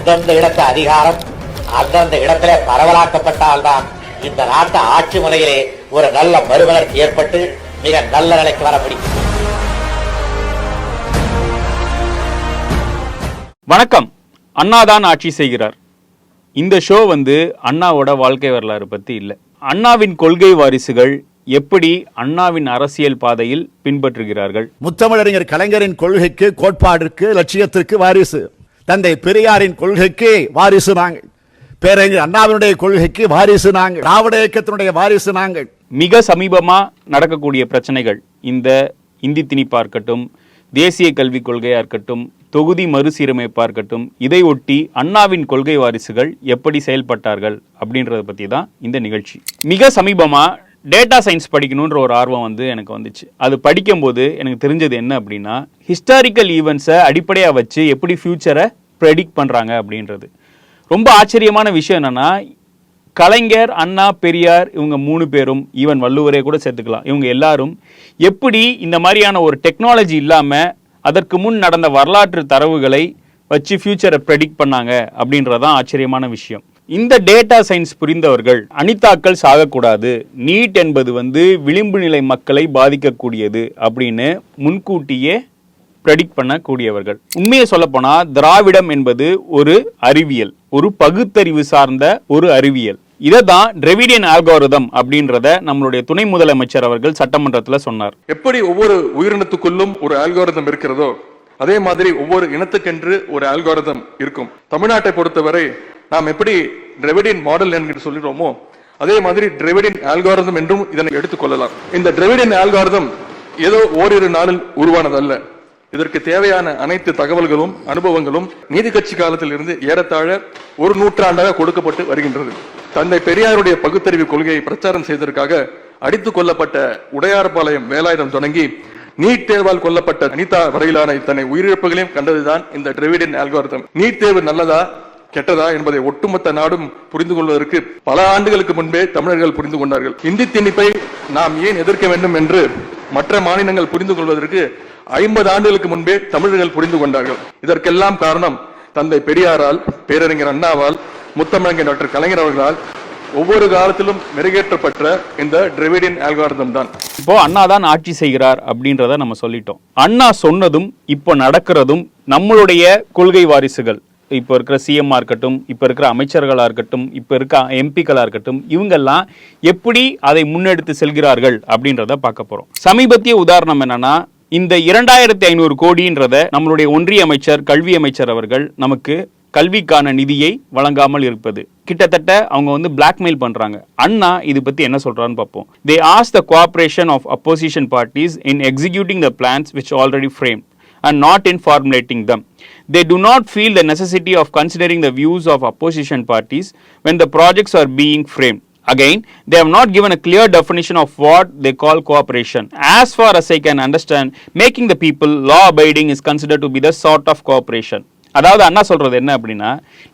அந்தந்த இடத்து அதிகாரம் அந்தந்த இடத்திலே பரவலாக்கப்பட்டால்தான் இந்த நாட்டு ஆட்சி முறையிலே ஒரு நல்ல மறுமலர்ச்சி ஏற்பட்டு மிக நல்ல நிலைக்கு வர முடியும். வணக்கம். அண்ணா தான் ஆட்சி செய்கிறார். இந்த ஷோ வந்து அண்ணாவோட வாழ்க்கை வரலாறு பத்தி இல்லை. அண்ணாவின் கொள்கை வாரிசுகள் எப்படி அண்ணாவின் அரசியல் பாதையில் பின்பற்றுகிறார்கள்? முத்தமிழறிஞர் கலைஞரின் கொள்கைக்கு கோட்பாடிற்கு லட்சியத்திற்கு வாரிசு. தந்தை பெரியாரின் கொள்கைக்கு வாரிசு நாங்கள். பேரறிஞர் அண்ணாவினுடைய கொள்கைக்கு வாரிசு நாங்கள். திராவிட இயக்கத்தினுடைய வாரிசு நாங்கள். மிக சமீபமாக நடக்கக்கூடிய பிரச்சனைகள் இந்த இந்தி திணிப்பாக இருக்கட்டும் தேசிய கல்விக் கொள்கையாக இருக்கட்டும் தொகுதி மறுசீரமைப்பாக இருக்கட்டும் இதை ஒட்டி அண்ணாவின் கொள்கை வாரிசுகள் எப்படி செயல்பட்டார்கள் அப்படின்றத பற்றி தான் இந்த நிகழ்ச்சி. மிக சமீபமாக டேட்டா சயின்ஸ் படிக்கணுன்ற ஒரு ஆர்வம் வந்து எனக்கு வந்துச்சு. அது படிக்கும்போது எனக்கு தெரிஞ்சது என்ன அப்படின்னா ஹிஸ்டாரிக்கல் ஈவெண்ட்ஸை அடிப்படையாக வச்சு எப்படி ஃபியூச்சரை ப்ரெடிக்ட் பண்ணுறாங்க அப்படின்றது. ரொம்ப ஆச்சரியமான விஷயம் என்னென்னா கலைஞர் அண்ணா பெரியார் இவங்க மூணு பேரும் ஈவன் வள்ளுவரே கூட சேர்த்துக்கலாம். இவங்க எல்லாரும் எப்படி இந்த மாதிரியான ஒரு டெக்னாலஜி இல்லாமல் அதற்கு முன் நடந்த வரலாற்று தரவுகளை வச்சு ஃப்யூச்சரை ப்ரெடிக்ட் பண்ணாங்க அப்படின்றதான் ஆச்சரியமான விஷயம். இந்த டேட்டா சயின்ஸ் புரிந்தவர்கள் அனிதாக்கள் சாகக்கூடாது. நீட் என்பது வந்து விளிம்பு நிலை மக்களை பாதிக்கக்கூடியது அப்படின்னு முன்கூட்டியே ப்ரெடிக்ட் பண்ணக்கூடியவர்கள். உண்மையை சொல்லப்போனால் திராவிடம் என்பது ஒரு அறிவியல் ஒரு பகுத்தறிவு சார்ந்த ஒரு அறிவியல். இதை தான் டிரெவிடியன் ஆல்கோரிதம் அப்படின்றத நம்மளுடைய துணை முதலமைச்சர் அவர்கள் சட்டமன்றத்தில் சொன்னார். எப்படி ஒவ்வொரு உயிரினத்துக்குள்ளும் ஒரு ஆல்கோரிதம் இருக்கிறதோ அதே மாதிரி ஒவ்வொரு இனத்துக்கென்று ஒரு ஆல்கோரிதம் இருக்கும். தமிழ்நாட்டை பொறுத்தவரை நாம் எப்படி டிரெவிடியன் மாடல் என்று சொல்கிறோமோ அதே மாதிரி டிரெவிடியன் ஆல்காரதம் என்றும் இதனை எடுத்துக்கொள்ளலாம் இந்த டிரெவிடியன் ஆல்காரதம் ஏதோ ஓரிரு நாளில் உருவானதல்ல. இதற்கு தேவையான அனைத்து தகவல்களும் அனுபவங்களும் நீதி கட்சி காலத்தில் இருந்து ஏறத்தாழ ஒரு நூற்றாண்டாக கொடுக்கப்பட்டு வருகின்றது. தந்தை பெரியாருடைய பகுத்தறிவு கொள்கையை பிரச்சாரம் செய்ததற்காக அடித்துக் கொல்லப்பட்ட உடையார்பாளையம் வேலாயுதம் தொடங்கி நீட் தேர்வால் கொல்லப்பட்ட அனிதா வரையிலான இத்தனை உயிரிழப்புகளையும் கண்டதுதான் இந்த டிரெவிடன் ஆல்காரிதம் நீட் தேர்வு நல்லதா கெட்டதா என்பதை ஒட்டுமொத்த நாடும் புரிந்து கொள்வதற்கு பல ஆண்டுகளுக்கு முன்பே தமிழர்கள் புரிந்து கொண்டார்கள். இந்தி திணிப்பை நாம் ஏன் எதிர்க்க வேண்டும் என்று மற்ற மாநிலங்கள் புரிந்து கொள்வதற்கு ஐம்பது ஆண்டுகளுக்கு முன்பே தமிழர்கள் புரிந்து கொண்டார்கள். இதற்கெல்லாம் காரணம் தந்தை பெரியாரால் பேரறிஞர் அண்ணாவால் முத்தமிழங்க டாக்டர் கலைஞர் அவர்களால் ஒவ்வொரு காலத்திலும் மெருகேற்றப்பட்ட இந்த டிரெவிடியன் ஆல்காரதம் தான். இப்போ அண்ணா தான் ஆட்சி செய்கிறார் அப்படின்றத நம்ம சொல்லிட்டோம். அண்ணா சொன்னதும் இப்போ நடக்கிறதும் நம்மளுடைய கொள்கை வாரிசுகள். இப்போ இருக்கிற சிஎம்மாக இருக்கட்டும் இப்போ இருக்கிற அமைச்சர்களாக இருக்கட்டும் இப்போ இருக்க எம்பிக்களாக இருக்கட்டும் இவங்கெல்லாம் எப்படி அதை முன்னெடுத்து செல்கிறார்கள் அப்படின்றத பார்க்க போகிறோம் சமீபத்திய உதாரணம் என்னன்னா இந்த இரண்டாயிரத்தி ஐநூறு கோடின்றத நம்மளுடைய ஒன்றிய அமைச்சர் கல்வி அமைச்சர் அவர்கள் நமக்கு கல்விக்கான நிதியை வழங்காமல் இருப்பது. கிட்டத்தட்ட அவங்க வந்து பிளாக்மெயில் பண்றாங்க. அண்ணா இது பத்தி என்ன சொல்றான்னு பார்ப்போம். They as the cooperation of opposition parties in executing the plans which already frame and not in formulating them They do not feel the necessity of considering the views of opposition parties when the projects are being framed. Again, they have not given a clear definition of what they call cooperation. As far as I can understand, making the people law abiding is considered to be the sort of cooperation. அதாவது அண்ணா சொல்கிறது என்ன அப்படின்னா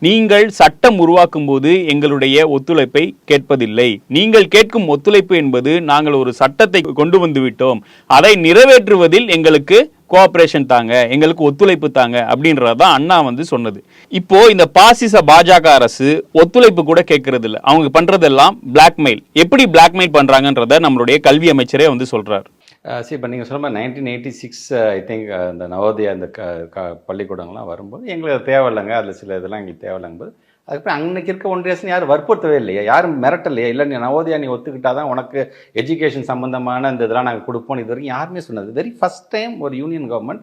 நீங்கள் சட்டம் உருவாக்கும் போது எங்களுடைய ஒத்துழைப்பை கேட்பதில்லை. நீங்கள் கேட்கும் ஒத்துழைப்பு என்பது நாங்கள் ஒரு சட்டத்தை கொண்டு வந்து விட்டோம். அதை நிறைவேற்றுவதில் எங்களுக்கு கோஆப்ரேஷன் தாங்க எங்களுக்கு ஒத்துழைப்பு தாங்க அப்படின்றது தான் அண்ணா வந்து சொன்னது. இப்போ இந்த பாசிச பாஜக அரசு ஒத்துழைப்பு கூட கேட்கறது இல்லை அவங்க பண்றதெல்லாம் பிளாக்மெயில் எப்படி பிளாக்மெயில் பண்றாங்கன்றத நம்மளுடைய கல்வி அமைச்சரே வந்து சொல்றாரு. சரி இப்போ நீங்கள் சொன்ன மாதிரி nineteen eighty six I think அந்த நவோதயா இந்த க க பள்ளிக்கூடங்கள்லாம் வரும்போது எங்களுக்கு அது தேவையில்லைங்க. அதில் சில இதெல்லாம் எங்களுக்கு தேவையில்லைங்கும்போது. அதுக்கப்புறம் அன்னைக்கு இருக்க ஒன்றியரசன் யாரும் வற்புறுத்தவே இல்லையா. யாரும் மிரட்டலையா. இல்லை நீ நவோதயா நீ ஒத்துக்கிட்டா தான் உனக்கு எஜுகேஷன் சம்மந்தமான இந்த இதெல்லாம் நாங்கள் கொடுப்போம். இது வரைக்கும் யாருமே சொன்னது. வெரி ஃபஸ்ட் டைம் ஒரு யூனியன் கவர்மெண்ட்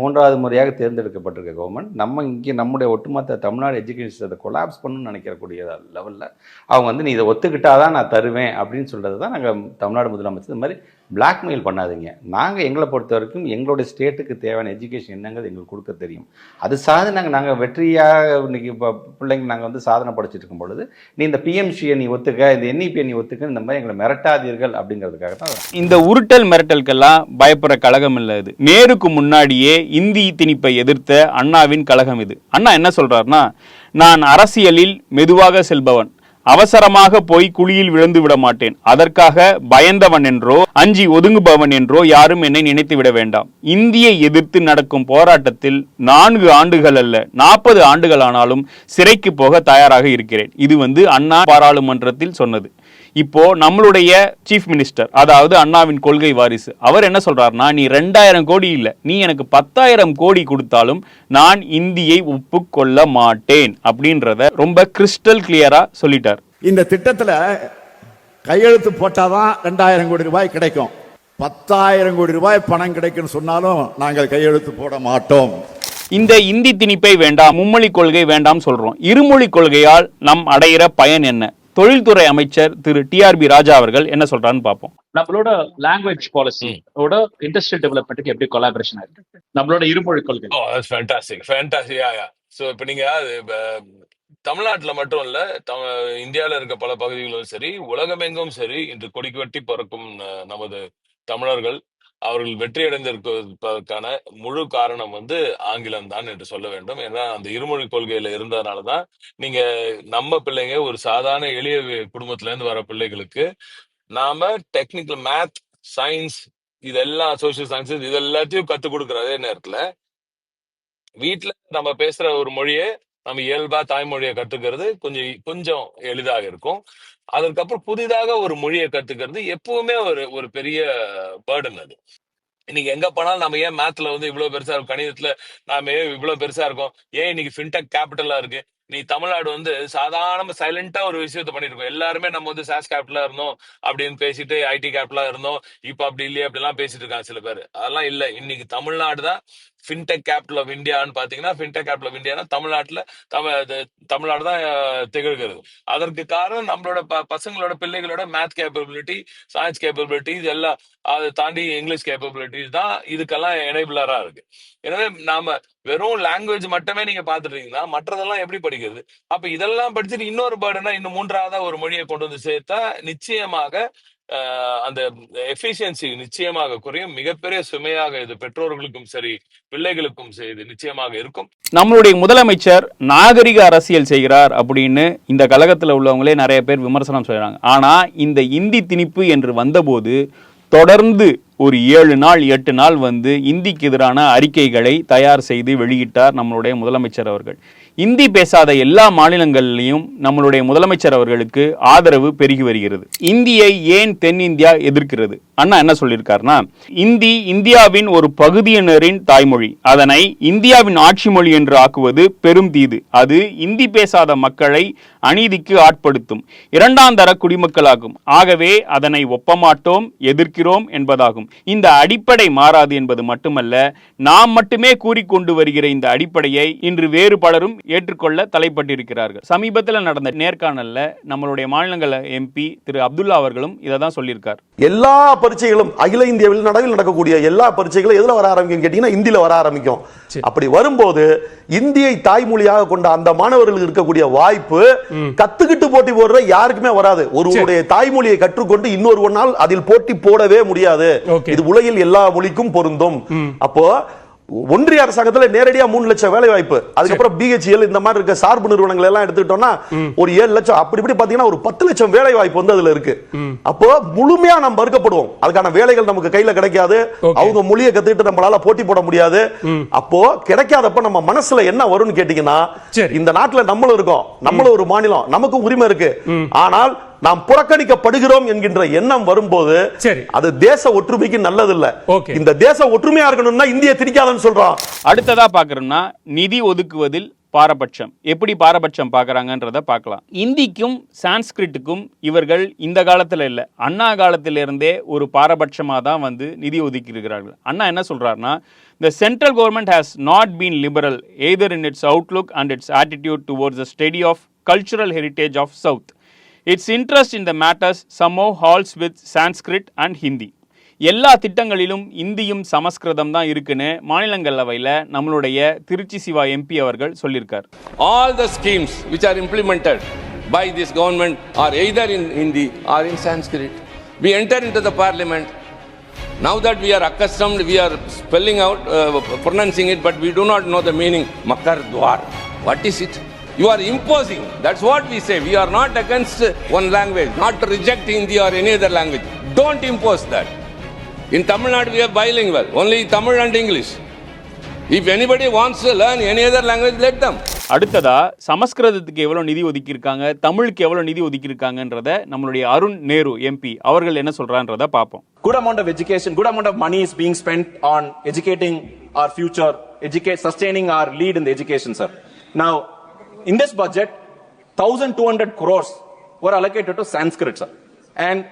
மூன்றாவது முறையாக தேர்ந்தெடுக்கப்பட்டிருக்க கவர்மெண்ட் நம்ம இங்கே நம்முடைய ஒட்டுமொத்த தமிழ்நாடு எஜுகேஷன் அதை கொலாப்ஸ் பண்ணணும்னு நினைக்கக்கூடிய லெவலில் அவங்க வந்து நீ இதை ஒத்துக்கிட்டா தான் நான் தருவேன் அப்படின்னு சொல்கிறது தான் நாங்கள் தமிழ்நாடு முதலமைச்சர். இந்த மாதிரி பிளாக்மெயில் பண்ணாதீங்க. நாங்கள் எங்களை பொறுத்த வரைக்கும் எங்களுடைய ஸ்டேட்டுக்கு தேவையான எஜுகேஷன் என்னங்கிறது எங்களுக்கு கொடுக்க தெரியும். அது சார்ந்து நாங்கள் நாங்கள் வெற்றியாக இன்னைக்கு இப்போ பிள்ளைங்க நாங்கள் வந்து சாதனை படிச்சுட்டு இருக்கும் பொழுது நீ இந்த பிஎம்சியை நீ ஒத்துக்க இந்த என்இபியை நீ ஒத்துக்க இந்த மாதிரி எங்களை மிரட்டாதீர்கள் அப்படிங்கிறதுக்காக தான் இந்த உருட்டல் மிரட்டல்கெல்லாம் பயப்படுற கழகம் இல்லை இது. நேருக்கு முன்னாடியே இந்தி திணிப்பை எதிர்த்த அண்ணாவின் கழகம் இது. அண்ணா என்ன சொல்கிறாருன்னா நான் அரசியலில் மெதுவாக செல்பவன். அவசரமாக போய் குழியில் விழுந்து விட மாட்டேன். அதற்காக பயந்தவன் என்றோ அஞ்சி ஒதுங்குபவன் என்றோ யாரும் என்னை நினைத்து விட வேண்டாம். இந்தியை எதிர்த்து நடக்கும் போராட்டத்தில் நான்கு ஆண்டுகள் அல்ல நாற்பது ஆண்டுகள் ஆனாலும் சிறைக்கு போக தயாராக இருக்கிறேன். இது வந்து அண்ணா பாராளுமன்றத்தில் சொன்னது. இப்போ நம்மளுடைய சீஃப் மினிஸ்டர் அதாவது அண்ணாவின் கொள்கை வாரிசு அவர் என்ன சொல்றாருன்னா நீ ரெண்டாயிரம் கோடி இல்ல நீ எனக்கு பத்தாயிரம் கோடி கொடுத்தாலும் நான் இந்தியை ஒப்புக்கொள்ள மாட்டேன் அப்படின்றத ரொம்ப கிறிஸ்டல் கிளியரா சொல்லிட்டார். இந்த திட்டத்துல கையெழுத்து போட்டாதான் ரெண்டாயிரம் கோடி ரூபாய் கிடைக்கும். பத்தாயிரம் கோடி ரூபாய் பணம் கிடைக்கும்னு சொன்னாலும் நாங்கள் கையெழுத்து போட மாட்டோம். இந்த இந்தி திணிப்பை வேண்டாம் மும்மொழி கொள்கை வேண்டாம் சொல்றோம். இருமொழி கொள்கையால் நம் அடையிற பயன் என்ன? தொழில்துறை அமைச்சர் திரு டிஆர்பி ராஜா அவர்கள் என்ன சொல்றாருன்னு பார்ப்போம். நம்மளோட லாங்குவேஜ் பாலிசி ஓட இண்டஸ்ட்ரியல் டெவலப்மெண்ட்டுக்கு எப்படி கொலாபரேஷன் ஆயிருக்கு நம்மளோட இருமொழி கொள்கை. Oh that's fantastic. Fantastic. Yeah yeah so இப்போ நீங்க தமிழ்நாட்டுல மட்டும் இல்ல தம இந்தியால இருக்க பல பகுதிகளிலும் சரி உலகமெங்கும் சரி இன்று கொடிக்கு வெட்டி பறக்கும் நமது தமிழர்கள் அவர்கள் வெற்றி அடைந்திருப்பதற்கான முழு காரணம் வந்து ஆங்கிலம் தான் என்று சொல்ல வேண்டும். ஏன்னா அந்த இருமொழி கொள்கையில இருந்ததுனால தான் நீங்க நம்ம பிள்ளைங்க ஒரு சாதாரண எளிய குடும்பத்துல இருந்து வர பிள்ளைகளுக்கு நாம டெக்னிக்கல் மேத் சயின்ஸ் இதெல்லாம் சோசியல் சயின்ஸ் இது எல்லாத்தையும் கத்துக் கொடுக்குற அதே நேரத்துல வீட்ல நம்ம பேசுற ஒரு மொழியை நம்ம இயல்பா தாய்மொழியை கத்துக்கிறது கொஞ்சம் கொஞ்சம் எளிதாக இருக்கும். அதற்கப்புறம் புதிதாக ஒரு மொழியை கத்துக்கிறது எப்பவுமே ஒரு ஒரு பெரிய பேர்டன் அது. இன்னைக்கு எங்க போனாலும் நம்ம ஏன் மேத்ல வந்து இவ்வளவு பெருசா இருக்கும்? கணிதத்துல நாம ஏன் இவ்வளவு பெருசா இருக்கோம்? ஏன் இன்னைக்கு ஃபின்டெக் கேபிட்டலா இருக்கு? நீ தமிழ்நாடு வந்து சாதாரண சைலண்டா ஒரு விஷயத்த பண்ணிருக்கோம். எல்லாருமே நம்ம வந்து சாஸ் கேபிட்டலா இருந்தோம் அப்படின்னு பேசிட்டு ஐடி கேபிட்டலா இருந்தோம். இப்ப அப்படி இல்லையே அப்படிலாம் பேசிட்டு இருக்காங்க சில பேர். அதெல்லாம் இல்ல. இன்னைக்கு தமிழ்நாடு தான் ஃபின்டெக் கேபிட்டல் ஆஃப் இந்தியான்னு பாத்தீங்கன்னா ஃபின்டெக் கேபிட்டல் ஆஃப் இந்தியானா தமிழ்நாட்டுல தமிழ் தமிழ்நாடு தான் திகழ்கிறது. அதற்கு காரணம் நம்மளோட ப- பசங்களோட பிள்ளைகளோட மேத் கேப்பபிலிட்டி சயின்ஸ் கேப்பபிலிட்டி எல்லாம் அதை தாண்டி இங்கிலீஷ் கேப்பபிலிட்டிஸ் தான் இதுக்கெல்லாம் எனேபிளரா இருக்கு. எனவே நாம வெறும் லாங்குவேஜ் மட்டுமே நீங்க பாத்துட்டீங்கன்னா மற்றதெல்லாம் எப்படி படிக்கிறது? அப்ப இதெல்லாம் படிச்சுட்டு இன்னொரு பேர்டுனா இன்னும் மூன்றாவதா ஒரு மொழியை கொண்டு வந்து சேர்த்தா நிச்சயமாக அந்த எஃபிஷியன்சி நிச்சயமாக குறையும். மிகப்பெரிய சுமையாக இது பெற்றோர்களுக்கும் சரி பிள்ளைகளுக்கும் சரி இது நிச்சயமாக இருக்கும். நம்மளுடைய முதலமைச்சர் நாகரிக அரசியல் செய்கிறார் அப்படின்னு இந்த கழகத்தில் உள்ளவங்களே நிறைய பேர் விமர்சனம் செய்கிறாங்க ஆனால் இந்த இந்தி திணிப்பு என்று வந்தபோது தொடர்ந்து ஒரு ஏழு நாள் எட்டு நாள் வந்து இந்திக்கு எதிரான அறிக்கைகளை தயார் செய்து வெளியிட்டார் நம்மளுடைய முதலமைச்சர் அவர்கள். இந்தி பேசாத எல்லா மாநிலங்களிலையும் நம்மளுடைய முதலமைச்சர் அவர்களுக்கு ஆதரவு பெருகி வருகிறது. இந்தியை ஏன் தென்னிந்தியா எதிர்க்கிறது? அண்ணா என்ன சொல்லியிருக்காருன்னா இந்தி இந்தியாவின் ஒரு பகுதியினரின் தாய்மொழி. அதனை இந்தியாவின் ஆட்சி மொழி என்று ஆக்குவது பெரும் தீது. அது இந்தி பேசாத மக்களை அநீதிக்கு ஆட்படுத்தும். இரண்டாம் தர குடிமக்களாகும். ஆகவே அதனை ஒப்பமாட்டோம் எதிர்க்கிறோம் என்பதாகும். இந்த அடிப்படை மாறாது என்பது மட்டுமல்ல நாம் மட்டுமே கூறிக்கொண்டு வருகிற இந்த அடிப்படையை இன்று வேறு பலரும் ஏற்றுக்கொள்ள தலைப்பட்டிருக்கிறார்கள். சமீபத்தில் நடந்த நேர்காணல்ல நம்மளுடைய மாநிலங்கள எம்பி திரு அப்துல்லா அவர்களும் இதை தான் சொல்லியிருக்கார். எல்லா பரீட்சைகளும் அகில இந்திய வெளிநடவில் நடக்கக்கூடிய எல்லா பரீட்சைகளும் எதுல வர ஆரம்பிக்கும் கேட்டீங்கன்னா இந்தியில வர ஆரம்பிக்கும். அப்படி வரும்போது இந்தியை தாய்மொழியாக கொண்ட அந்த மாணவர்களுக்கு இருக்கக்கூடிய வாய்ப்பு கத்துக்கிட்டு போட்டி போடுற யாருக்குமே வராது. ஒருவருடைய தாய்மொழியை கற்றுக்கொண்டு இன்னொரு நாள் அதில் போட்டி போடவே முடியாது. இது உலகில் எல்லா மொழிக்கும் பொருந்தும். அப்போ ஒன்றிய அரசாங்கத்துல நேரடியா மூணு லட்சம் வேலை வாய்ப்பு அதுக்கப்புறம் பிஹெச்எல் இந்த மாதிரி இருக்க சார்பு நிறுவனங்கள் எல்லாம் எடுத்துக்கிட்டோம்னா ஒரு ஏழு லட்சம். அப்படி இப்படி பாத்தீங்கன்னா ஒரு பத்து லட்சம் வேலை வாய்ப்பு வந்து அதுல இருக்கு. அப்போ முழுமையா நம்ம மறுக்கப்படுவோம். அதுக்கான வேலைகள் நமக்கு கையில கிடைக்காது. அவங்க மொழியை கத்துக்கிட்டு நம்மளால போட்டி போட முடியாது. அப்போ கிடைக்காதப்ப நம்ம மனசுல என்ன வரும்னு கேட்டீங்கன்னா இந்த நாட்டுல நம்மளும் இருக்கோம். நம்மளும் ஒரு மாநிலம். நமக்கும் உரிமை இருக்கு. ஆனால் நாம் புறக்கணிக்கப்படுகிறோம் என்கின்ற எண்ணம் வரும்போது அது தேச ஒற்றுமைக்கு நல்லதில்ல. இந்த தேச ஒற்றுமையா இருக்கணும்னா இந்திய திணிக்காதன்னு சொல்றோம் அடுத்ததா பார்க்கறோம்னா நிதி ஒதுக்குவதில் பாரபட்சம். எப்படி பாரபட்சம் பார்க்கறாங்கன்றத பார்க்கலாம். இந்திக்கும் சான்ஸ்கிரிட்டுக்கும் இவர்கள் இந்த காலத்துல இல்ல அண்ணா காலத்திலிருந்தே ஒரு பாரபட்சமா தான் வந்து நிதி ஒதுக்கி இருக்கிறார்கள் அண்ணா என்ன சொல்றாருன்னா the central government has not been liberal either in its outlook and its attitude towards the study of cultural heritage of south. It's interest in the matters somehow holds with Sanskrit and Hindi எல்லா திட்டங்களிலும் இந்தியும் சமஸ்கிருதம் தான் இருக்குன்னு மாநிலங்களவையில் நம்மளுடைய Trichy Siva MP அவர்கள் சொல்லியிருக்கார் all the schemes which are implemented by this government are either in Hindi or in Sanskrit we enter into the parliament Now that we are accustomed we are spelling out uh, it but but we not know the meaning mugger துவார் what What it? You are imposing. That's what we say. We are not against one language, not to reject Hindi or any other language. Don't impose that. In Tamil Nadu, we are bilingual, only Tamil and English. If anybody wants to learn any other language, let them. அடுத்ததா சமஸ்கிருதத்துக்கு எவ்வளவு நிதி ஒதுக்கியிருக்காங்க தமிழுக்கு எவ்வளவு நிதி ஒதுக்கியிருக்காங்கன்றத நம்மளுடைய Arun Nehru MP அவர்கள் என்ன சொல்றான்றத பார்ப்போம் good amount of education, good amount of money is being spent on educating our future, educate, sustaining our lead in the education, sir. In this budget, 1,200 crores were allocated to Sanskrit, sir. And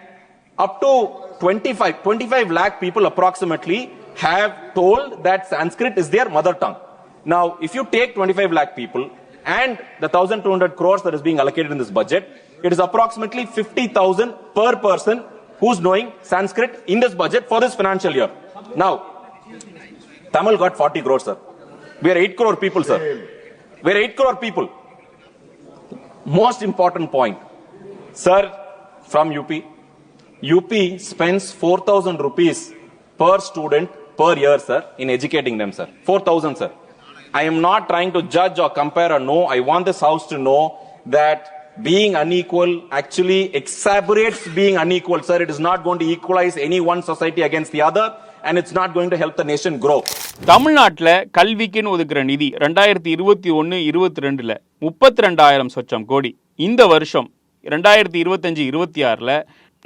up to 25, 25 lakh people approximately have told that Sanskrit is their mother tongue. Now, if you take 25 lakh people and the 1,200 crores that is being allocated in this budget, it is approximately 50,000 per person who's knowing Sanskrit in this budget for this financial year. Now, Tamil got 40 crores, sir. We are 8 crore people, sir. We are 8 crore people. Most important point. Sir, from UP, UP spends 4,000 rupees per student per year, sir, in educating them, sir. 4,000, sir. I am not trying to judge or compare or know. I want this house to know that being unequal actually exacerbates being unequal, sir. It is not going to equalize any one society against the other, and it's not going to help the nation grow. தமிழ்நாட்டில் கல்விக்குன்னு ஒதுக்குற நிதி ரெண்டாயிரத்தி இருபத்தி ஒன்று இருபத்தி ரெண்டில் முப்பத்தி ரெண்டாயிரம் சொச்சம் கோடி. இந்த வருஷம் ரெண்டாயிரத்தி இருபத்தஞ்சு இருபத்தி ஆறில்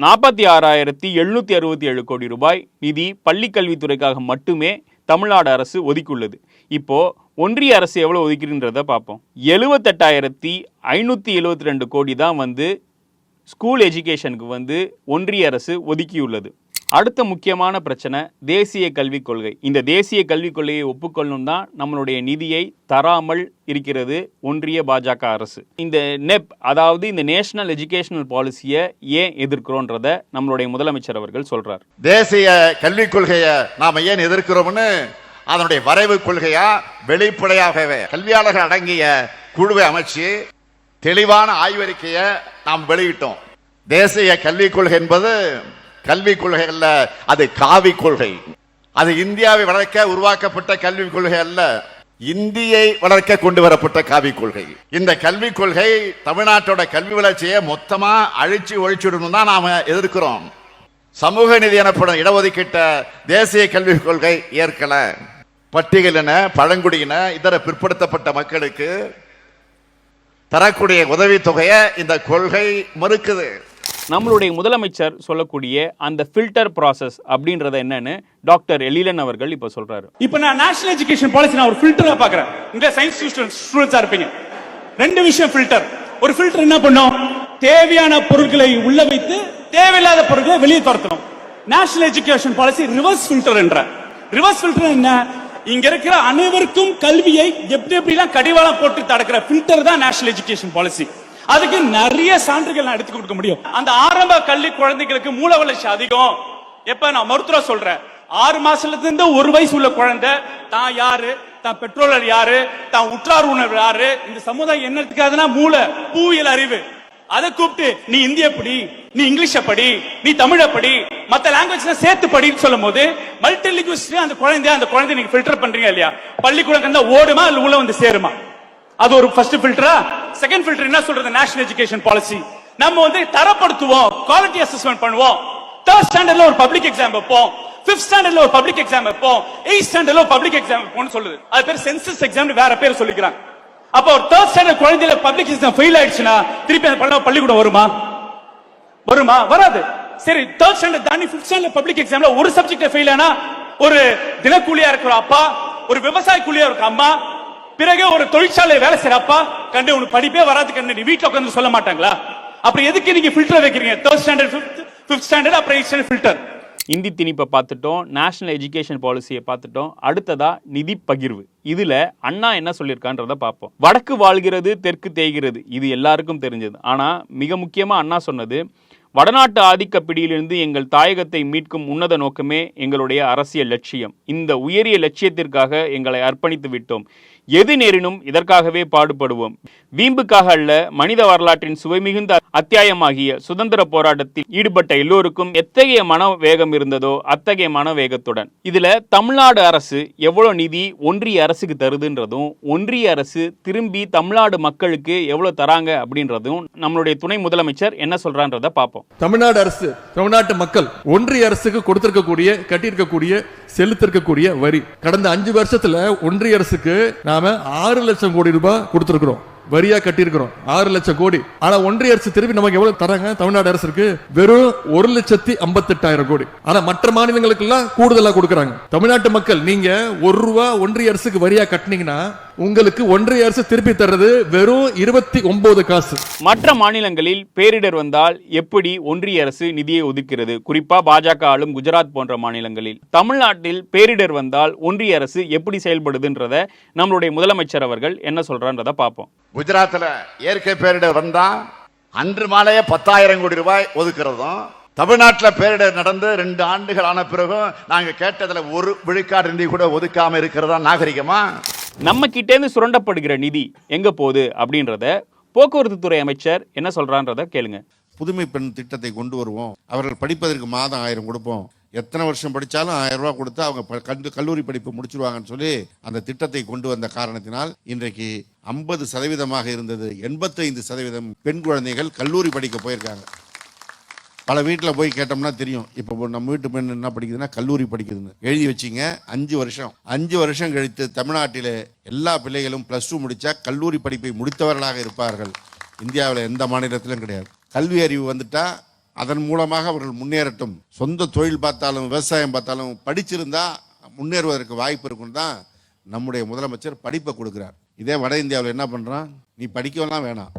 நாற்பத்தி ஆறாயிரத்தி எழுநூற்றி அறுபத்தி ஏழு கோடி ரூபாய் நிதி பள்ளிக்கல்வித்துறைக்காக மட்டுமே தமிழ்நாடு அரசு ஒதுக்கியுள்ளது. இப்போது ஒன்றிய அரசு எவ்வளோ ஒதுக்கிடுன்றத பார்ப்போம். எழுபத்தெட்டாயிரத்தி ஐநூற்றி எழுபத்தி ரெண்டு கோடி தான் வந்து ஸ்கூல் எஜுகேஷனுக்கு வந்து ஒன்றிய அரசு ஒதுக்கியுள்ளது. அடுத்த முக்கியமான பிரச்சனை தேசிய கல்விக் கொள்கை. இந்த தேசிய கல்விக் கொள்கையை ஒப்புக்கொள்ளும் தான் நம்மளுடைய நிதியை தராமல் இருக்கிறது ஒன்றிய பாஜக அரசு. இந்த நெப் அதாவது இந்த நேஷனல் எஜுகேஷனல் பாலிசியை ஏன் எதிர்க்கிறோன்றத நம்மளுடைய முதலமைச்சர் அவர்கள் சொல்றார். தேசிய கல்விக் கொள்கையை நாம் ஏன் எதிர்க்கிறோம்னு அதனுடைய வரைவு கொள்கையா வெளிப்படையாகவே கல்வியாளர்கள் அடங்கிய குழுவை அமைச்சு தெளிவான ஆய்வறிக்கையை நாம் வெளியிட்டோம். தேசிய கல்விக் கொள்கை என்பது கல்விக் கொள்கை அல்ல அது காவி கொள்கை. அது இந்தியாவை வளர்க்க உருவாக்கப்பட்ட கல்விக் கொள்கை அல்ல இந்தியை வளர்க்க கொண்டு வரப்பட்ட காவிக் கொள்கை. இந்த கல்விக் கொள்கை தமிழ்நாட்டோட கல்வி வளர்ச்சியை மொத்தமா அழிச்சு ஒழிச்சுடணும் தான் நாம எதிர்க்கிறோம். சமூக நிதி எனப்படும் இடஒதுக்கீட்ட தேசிய கல்விக் கொள்கை ஏற்கல. பட்டியலின பழங்குடியின இதர பிற்படுத்தப்பட்ட மக்களுக்கு தரக்கூடிய உதவித்தொகையை இந்த கொள்கை மறுக்குது. நம்மளுடைய முதலமைச்சர் சொல்லக்கூடிய அந்த ஃபில்டர் ப்ராசஸ் அப்படின்றத என்னன்னு டாக்டர் எலிலன் அவர்கள் இப்போ சொல்றாரு. இப்ப நான் நேஷனல் எஜுகேஷன் பாலிசி நான் ஒரு ஃபில்டரா பாக்குறேன் இங்க சயின்ஸ் ஸ்டூடெண்ட்ஸா இருப்பீங்க. ரெண்டு விஷயம் ஃபில்டர் ஒரு ஃபில்டர் என்ன பண்ணும்? தேவையான பொருட்களை உள்ள வைத்து தேவையில்லாத பொருட்களை வெளியே துரத்தணும். National education policy reverse filter என்ற. ரிவர்ஸ் ஃபில்டர் என்ன? இங்க இருக்கிற அனைவருக்கும் கல்வியை எப்படி எப்படிலாம் கடிவாளம் போட்டு தடுக்கிற ஃபில்டர் தான் நேஷனல் எஜுகேஷன் பாலிசி அதுக்கு நிறைய சான்றுகள் நான் எடுத்து கொடுக்க முடியும். அந்த ஆரம்ப கல்வி குழந்தைகளுக்கு மூல வளர்ச்சி அதிகம். எப்ப நான் மருத்துவ சொல்றேன். ஆறு மாசத்துல இருந்து ஒரு வயசு உள்ள குழந்தை தான் யாரு? தான் பெற்றோர்கள் யாரு? தான் உற்றார் உணர்வு யாரு? இந்த சமுதாயம் என்னத்துக்காதுன்னா மூல பூவியல் அறிவு. அதை கூப்பிட்டு நீ இந்திய படி நீ இங்கிலீஷ படி நீ தமிழ படி மத்த லாங்குவேஜ்ல சேர்த்து படின்னு சொல்லும் போது மல்டி லிங்குவிஸ்ட் அந்த குழந்தை அந்த குழந்தை நீங்க ஃபில்டர் பண்றீங்க இல்லையா? பள்ளிக்கூடம் கண்டா ஓடுமா இல்ல உள்ள வந்து சேருமா? அது ஒரு ஃபர்ஸ்ட் ஃபில்டரா செகண்ட் ஃபில்டர் என்ன சொல்றது? நேஷனல் எஜுகேஷன் பாலிசி நம்ம வந்து தரப்படுத்துவோம் குவாலிட்டி அசஸ்மெண்ட் பண்ணுவோம். தேர்ட் ஸ்டாண்டர்ட்ல ஒரு பப்ளிக் எக்ஸாம் வைப்போம். ஃபிஃப்த் ஸ்டாண்டர்ட்ல ஒரு பப்ளிக் எக்ஸாம் வைப்போம். எயிட் ஸ்டாண்டர்ட்ல ஒரு பப்ளிக் எக்ஸாம் வைப்போம்னு சொல்லுது. அது பேர் சென்சஸ் எக்ஸாம் வேற பேர் சொல்லிக்கிறாங்க. அப்போ ஒரு தேர்ட் ஸ்டாண்டர்ட் குழந்தையில பப்ளிக் எக்ஸாம் ஃபெயில் ஆயிடுச்சுன்னா திருப்பி அந்த பள்ளம் பள்ளிக்கூடம் வருமா? வருமா? வராது. சரி தேர்ட் ஸ்டாண்டர்ட் தாண்டி ஃபிஃப்த் ஸ்டாண்டர்ட் பப்ளிக் எக்ஸாம்ல ஒரு சப்ஜெக்ட் ஃபெயில் ஆனா ஒரு தினக்கூலியா இருக்கிற அப்பா ஒரு விவசாய கூலியா இருக்க அம்மா பிறகு ஒரு தொழிற்சாலை வேலை செய்யறப்பா கண்டு உனக்கு படிப்பே வராது கண்டு நீ வீட்டுல உட்காந்து சொல்ல மாட்டாங்களா? அப்புறம் எதுக்கு நீங்க ஃபில்டர் வைக்கிறீங்க? Third standard fifth fifth standard அப்புறம் எயிட் ஸ்டாண்டர்ட் ஃபில்டர் இந்தி திணிப்பை பார்த்துட்டோம் நேஷனல் எஜுகேஷன் பாலிசியை பார்த்துட்டோம். அடுத்ததா நிதி பகிர்வு. இதுல அண்ணா என்ன சொல்லியிருக்கான்றத பார்ப்போம். வடக்கு வாழ்கிறது தெற்கு தேய்கிறது. இது எல்லாருக்கும் தெரிஞ்சது. ஆனா மிக முக்கியமா அண்ணா சொன்னது வடநாட்டு ஆதிக்க பிடியிலிருந்து எங்கள் தாயகத்தை மீட்கும் உன்னத நோக்கமே எங்களுடைய அரசியல் லட்சியம். இந்த உயரிய லட்சியத்திற்காக எங்களை அர்ப்பணித்து விட்டோம். எது நேரினும் இதற்காகவே பாடுபடுவோம். வீம்புக்காக அல்ல மனித வரலாற்றின் சுவை மிகுந்த அத்தியாயமாகிய சுதந்திர போராட்டத்தில் ஈடுபட்ட எல்லோருக்கும் எத்தகைய மன வேகம் இருந்ததோ அத்தகைய மன வேகத்துடன் இதுல தமிழ்நாடு அரசு எவ்வளவு நிதி ஒன்றிய அரசுக்கு தருதுன்றதும் ஒன்றிய அரசு திரும்பி தமிழ்நாடு மக்களுக்கு எவ்வளவு தராங்க அப்படின்றதும் நம்மளுடைய துணை முதலமைச்சர் என்ன சொல்றான்றத பார்ப்போம். தமிழ்நாடு அரசு தமிழ்நாட்டு மக்கள் ஒன்றிய அரசுக்கு கொடுத்திருக்கக்கூடிய கட்டியிருக்கக்கூடிய செலுத்திருக்கக்கூடிய வரி. கடந்த அஞ்சு வருஷத்துல ஒன்றிய அரசுக்கு நாம ஆறு லட்சம் கோடி ரூபாய் கொடுத்திருக்கிறோம். வரியா கட்டியிருக்கிறோம். ஆறு லட்சம் கோடி. ஆனா ஒன்றிய அரசு திருப்பி நமக்கு எவ்வளவு தராங்க? தமிழ்நாடு அரசுக்கு வெறும் ஒரு லட்சத்தி ஐம்பத்தெட்டாயிரம் கோடி. ஆனா மற்ற மாநிலங்களுக்கு எல்லாம் கூடுதலா கொடுக்கறாங்க. தமிழ்நாட்டு மக்கள் நீங்க ஒரு ரூபா ஒன்றிய அரசுக்கு வரியா கட்டினீங்கன்னா உங்களுக்கு ஒன்றிய அரசு திருப்பி தர்றது வெறும் இருபத்தி ஒன்பது காசு. மற்ற மாநிலங்களில் பேரிடர் வந்தால் எப்படி ஒன்றிய அரசு நிதியை ஒதுக்கிறது? குறிப்பா பாஜக ஆளும் குஜராத் போன்ற மாநிலங்களில். தமிழ்நாட்டில் பேரிடர் வந்தால் ஒன்றிய அரசு எப்படி செயல்படுதுன்றத நம்மளுடைய முதலமைச்சர் அவர்கள் என்ன சொல்றான்றத பார்ப்போம். குஜராத்தில் இயற்கை பேரிடர் வந்தா அன்று மாலையே பத்தாயிரம் கோடி ரூபாய் ஒதுக்குறதும் தமிழ்நாட்டில் பேரிடர் நடந்து ரெண்டு ஆண்டுகள் ஆன பிறகும் நாங்க கேட்டதுல ஒரு விழுக்காடு நிதி கூட ஒதுக்காம இருக்கிறதா நாகரிகமா? நம்ம கிட்டேந்து சுரண்டப்படுகிற நிதி எங்க போகுது அப்படின்றத போக்குவரத்து துறை அமைச்சர் என்ன சொல்றான்றத கேளுங்க. புதுமை பெண் திட்டத்தை கொண்டு வருவோம். அவர்கள் படிப்பதற்கு மாதம் ஆயிரம் கொடுப்போம். எத்தனை வருஷம் படித்தாலும் ஆயிரம் ரூபா கொடுத்து அவங்க கண்டு கல்லூரி படிப்பு முடிச்சிருவாங்கன்னு சொல்லி அந்த திட்டத்தை கொண்டு வந்த காரணத்தினால் இன்றைக்கு ஐம்பது சதவீதமாக இருந்தது. எண்பத்தைந்து சதவீதம் பெண் குழந்தைகள் கல்லூரி படிக்க போயிருக்காங்க. பல வீட்டில் போய் கேட்டோம்னா தெரியும். இப்போ நம்ம வீட்டு பெண் என்ன படிக்குதுன்னா கல்லூரி படிக்குதுன்னு. எழுதி வச்சிங்க அஞ்சு வருஷம். அஞ்சு வருஷம் கழித்து தமிழ்நாட்டில் எல்லா பிள்ளைகளும் ப்ளஸ் டூ முடித்தா கல்லூரி படிப்பை முடித்தவர்களாக இருப்பார்கள். இந்தியாவில் எந்த மாநிலத்திலும் கிடையாது. கல்வி அறிவு வந்துட்டால் அதன் மூலமாக அவர்கள் முன்னேறட்டும். சொந்த தொழில் பார்த்தாலும் விவசாயம் பார்த்தாலும் படிச்சிருந்தா முன்னேறுவதற்கு வாய்ப்பு இருக்கும் தான் நம்முடைய முதலமைச்சர் படிப்பை கொடுக்குறார். இதே வட இந்தியாவில் என்ன பண்ணுறான் நீ படிக்கலாம் வேணாம்.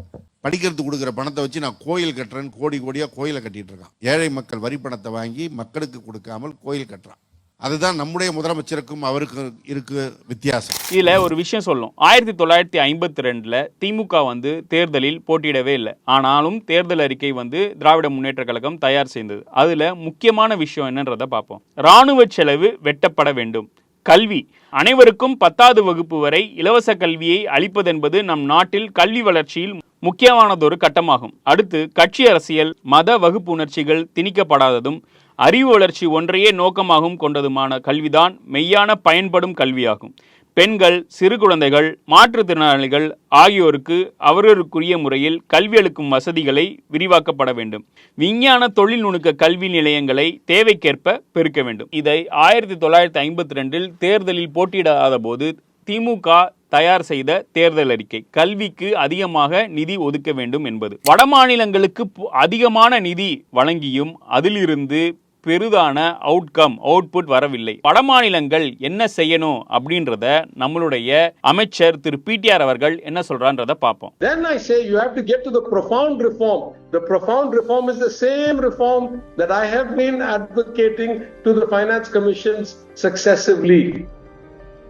படிக்கிறதுக்கு கொடுக்குற பணத்தை வச்சு நான் கோயில் கட்டுறேன்னு கோடி கோடியாக கோயிலை கட்டிட்டு இருக்கான். ஏழை மக்கள் வரி பணத்தை வாங்கி மக்களுக்கு கொடுக்காமல் கோயில் கட்டுறான். அதுதான் நம்முடைய முதலமைச்சருக்கும் அவருக்கு இருக்கு வித்தியாசம். இதில் ஒரு விஷயம் சொல்லும் ஆயிரத்தி தொள்ளாயிரத்தி ஐம்பத்தி ரெண்டில் திமுக வந்து தேர்தலில் போட்டியிடவே இல்லை. ஆனாலும் தேர்தல் அறிக்கை வந்து திராவிட முன்னேற்ற கழகம் தயார் செய்தது. அதில் முக்கியமான விஷயம் என்னன்றத பார்ப்போம். இராணுவ செலவு வெட்டப்பட வேண்டும். கல்வி. அனைவருக்கும் பத்தாவது வகுப்பு வரை இலவச கல்வியை அளிப்பதென்பது நம் நாட்டில் கல்வி வளர்ச்சியில் முக்கியமானதொரு கட்டமாகும். அடுத்து கட்சி அரசியல் மத வகுப்பு உணர்ச்சிகள் திணிக்கப்படாததும் அறிவு வளர்ச்சி ஒன்றையே நோக்கமாகவும் கொண்டதுமான கல்விதான் மெய்யான பயன்படும் கல்வியாகும். பெண்கள் சிறு குழந்தைகள் மாற்றுத்திறனாளிகள் ஆகியோருக்கு அவர்களுக்குரிய முறையில் கல்வி அளிக்கும் வசதிகளை விரிவாக்கப்பட வேண்டும். விஞ்ஞான தொழில் நுணுக்க கல்வி நிலையங்களை தேவைக்கேற்ப பெருக்க வேண்டும். இதை ஆயிரத்தி தொள்ளாயிரத்தி ஐம்பத்தி ரெண்டில் தேர்தலில் போட்டியிடாத போது திமுக தயார் செய்த தேர்தல் அறிக்கை. கல்விக்கு அதிகமாக நிதி ஒதுக்க வேண்டும் என்பது. வட மாநிலங்களுக்கு பு- அதிகமான நிதி வழங்கியும் அதிலிருந்து பெரிதான அவுட்கம் அவுட்புட் வரவில்லை. வட மாநிலங்கள் என்ன செய்யணும் அப்படின்றத நம்மளுடைய அமைச்சர் திரு. பிடிஆர் அவர்கள் என்ன சொல்றான்றத பார்ப்போம். Then I say you have to get to the profound reform. The profound reform is the same reform that I have been advocating to the Finance Commissions successively.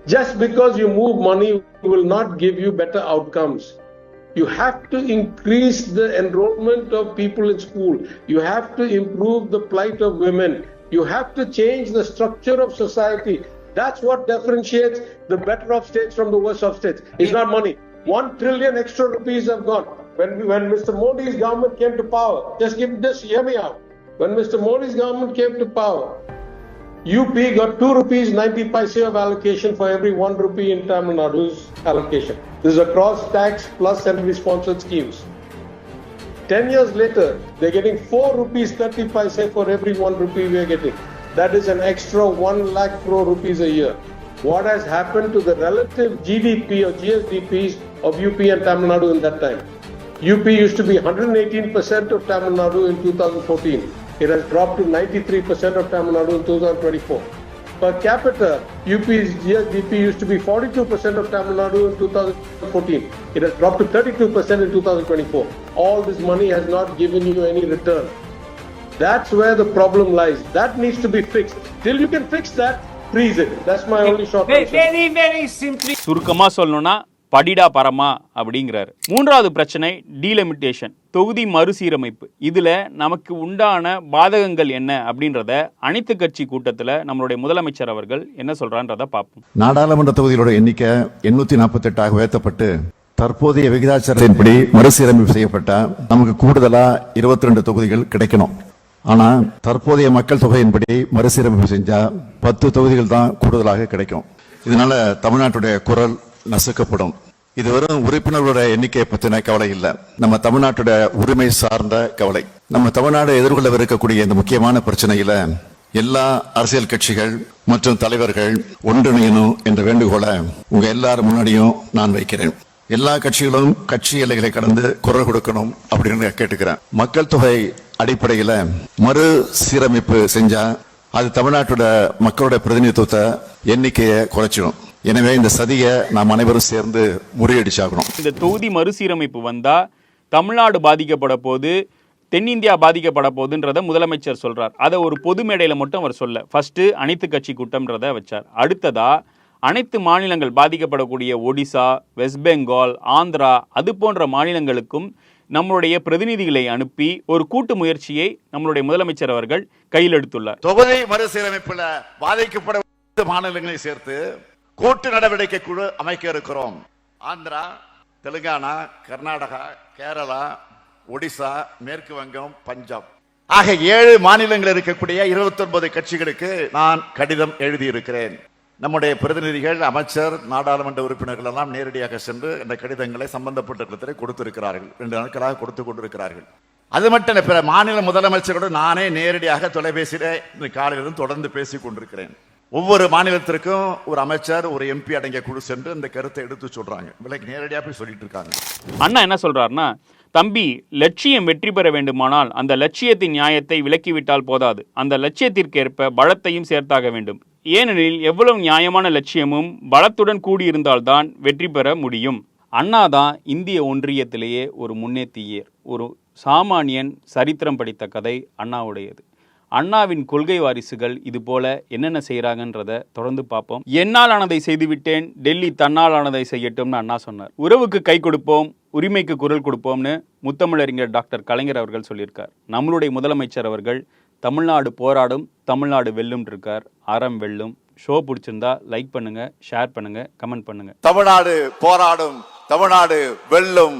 Just because you move money will not give you better outcomes. You have to increase the enrollment of people in school. You have to improve the plight of women. You have to change the structure of society. That's what differentiates the better off states from the worse off states. It's not money. One trillion extra rupees have gone. When, when Mr. Modi's government came to power, just give this, hear me out. When Mr. Modi's government came to power, UP got 2 rupees 90 paise of allocation for every 1 rupee in Tamil Nadu's allocation. This is a cross tax plus centrally sponsored schemes. 10 years later, they're getting 4 rupees 30 paise for every 1 rupee we are getting. That is an extra 1 lakh crore rupees a year. What has happened to the relative GDP or GSDPs of UP and Tamil Nadu in that time? UP used to be 118% of Tamil Nadu in 2014. It has dropped to 93% of Tamil Nadu in 2024. Per capita, UP's GSDP used to be 42% of Tamil Nadu in 2014. It has dropped to 32% in 2024. All this money has not given you any return. That's where the problem lies. That needs to be fixed. Till you can fix that, freeze it. That's my only short answer. சுருக்கமா சொல்லணும்னா படிடா பரமா அப்படிங்கிறாரு. மூன்றாவது பிரச்சனை delimitation தொகுதி மறுசீரமைப்பு. இதில் நமக்கு உண்டான பாதகங்கள் என்ன அப்படின்றத அனைத்து கட்சி கூட்டத்தில் நம்மளுடைய முதலமைச்சர் அவர்கள் என்ன சொல்றான்றத பார்ப்போம். நாடாளுமன்ற தொகுதிகளோட எண்ணிக்கை எண்ணூத்தி நாற்பத்தெட்டாக உயர்த்தப்பட்டு தற்போதைய விகிதாச்சாரத்தின்படி மறுசீரமைப்பு செய்யப்பட்ட நமக்கு கூடுதலா இருபத்தி ரெண்டு தொகுதிகள் கிடைக்கணும். ஆனா தற்போதைய மக்கள் தொகையின்படி மறுசீரமைப்பு செஞ்சா பத்து தொகுதிகள் தான் கூடுதலாக கிடைக்கும். இதனால தமிழ்நாட்டுடைய குரல் நசுக்கப்படும். இது வெறும் உறுப்பினர்களுடைய எண்ணிக்கை பற்றின கவலை இல்லை. நம்ம தமிழ்நாட்டுடைய உரிமை சார்ந்த கவலை. நம்ம தமிழ்நாடு எதிர்கொள்ளவிருக்கக்கூடிய இந்த முக்கியமான பிரச்சனையில எல்லா அரசியல் கட்சிகள் மற்றும் தலைவர்கள் ஒன்றிணையணும் என்ற வேண்டுகோளை உங்க எல்லாரும் முன்னாடியும் நான் வைக்கிறேன். எல்லா கட்சிகளும் கட்சி எல்லைகளை கடந்து குரல் கொடுக்கணும் அப்படின்னு கேட்டுக்கிறேன். மக்கள் தொகை அடிப்படையில மறு சீரமைப்பு செஞ்சா அது தமிழ்நாட்டோட மக்களோட பிரதிநிதித்துவத்தை எண்ணிக்கையை குறைச்சிடும் எனவே இந்த சதியை நாம் அனைவரும் சேர்ந்து முறியடிச்சாகணும். இந்த தொகுதி மறுசீரமைப்பு வந்தா தமிழ்நாடு பாதிக்கப்பட போது தென்னிந்தியா பாதிக்கப்பட போகுதுன்றத முதலமைச்சர் சொல்றார். அதை ஒரு பொது மேடையில மட்டும் அவர் சொல்ல. ஃபர்ஸ்ட் அனைத்து கட்சி கூட்டம்ன்றத வச்சார். அடுத்ததா அனைத்து மாநிலங்கள் பாதிக்கப்படக்கூடிய ஒடிசா வெஸ்ட் பெங்கால் ஆந்திரா அது போன்ற மாநிலங்களுக்கும் நம்மளுடைய பிரதிநிதிகளை அனுப்பி ஒரு கூட்டு முயற்சியை நம்மளுடைய முதலமைச்சர் அவர்கள் கையில் எடுத்துள்ளார். தொகுதி மறுசீரமைப்புல பாதிக்கப்பட மாநிலங்களை சேர்த்து கூட்டு நடவடிக்கை குழு அமைக்க இருக்கிறோம். ஆந்திரா தெலுங்கானா கர்நாடகா கேரளா ஒடிசா மேற்கு வங்கம் பஞ்சாப். ஆக ஏழு மாநிலங்கள் இருக்கக்கூடிய இருபத்தி ஒன்பது கட்சிகளுக்கு நான் கடிதம் எழுதியிருக்கிறேன். நம்முடைய பிரதிநிதிகள் அமைச்சர் நாடாளுமன்ற உறுப்பினர்கள் எல்லாம் நேரடியாக சென்று இந்த கடிதங்களை சம்பந்தப்பட்ட இடத்திலே கொடுத்திருக்கிறார்கள். ரெண்டு நாட்களாக கொடுத்து கொண்டிருக்கிறார்கள். அது மட்டும் இல்ல, பிற மாநில முதலமைச்சரோடு நானே நேரடியாக தொலைபேசியில காலையிலிருந்து தொடர்ந்து பேசிக் கொண்டிருக்கிறேன். ஒவ்வொரு மாநிலத்திற்கும் ஒரு அமைச்சர் ஒரு எம்பி அடங்கிய குழு சென்று இந்த கருத்தை எடுத்து சொல்றாங்க. விலைக்கு நேரடியாக போய் சொல்லிட்டு இருக்காங்க. அண்ணா என்ன சொல்றாருன்னா தம்பி லட்சியம் வெற்றி பெற வேண்டுமானால் அந்த லட்சியத்தின் நியாயத்தை விலக்கிவிட்டால் போதாது. அந்த லட்சியத்திற்கேற்ப பலத்தையும் சேர்த்தாக வேண்டும். ஏனெனில் எவ்வளவு நியாயமான லட்சியமும் பலத்துடன் கூடியிருந்தால்தான் வெற்றி பெற முடியும். அண்ணா தான் இந்திய ஒன்றியத்திலேயே ஒரு முன்னேத்தியர் ஒரு சாமானியன் சரித்திரம் படித்த கதை அண்ணாவுடையது. அண்ணாவின் கொள்கை வாரிசுகள் இது போல என்னென்ன செய்கிறாங்கன்றத தொடர்ந்து பார்ப்போம். என்னால் ஆனதை செய்துவிட்டேன் டெல்லி தன்னால் ஆனதை செய்யட்டும்னு அண்ணா சொன்னார். உறவுக்கு கை கொடுப்போம் உரிமைக்கு குரல் கொடுப்போம்னு முத்தமிழறிஞர் டாக்டர் கலைஞர் அவர்கள் சொல்லியிருக்கார். நம்மளுடைய முதலமைச்சர் அவர்கள் தமிழ்நாடு போராடும் தமிழ்நாடு வெல்லும் இருக்கார் அறம் வெல்லும். ஷோ பிடிச்சிருந்தா லைக் பண்ணுங்க ஷேர் பண்ணுங்க கமெண்ட் பண்ணுங்க. தமிழ்நாடு போராடும் தமிழ்நாடு வெல்லும்.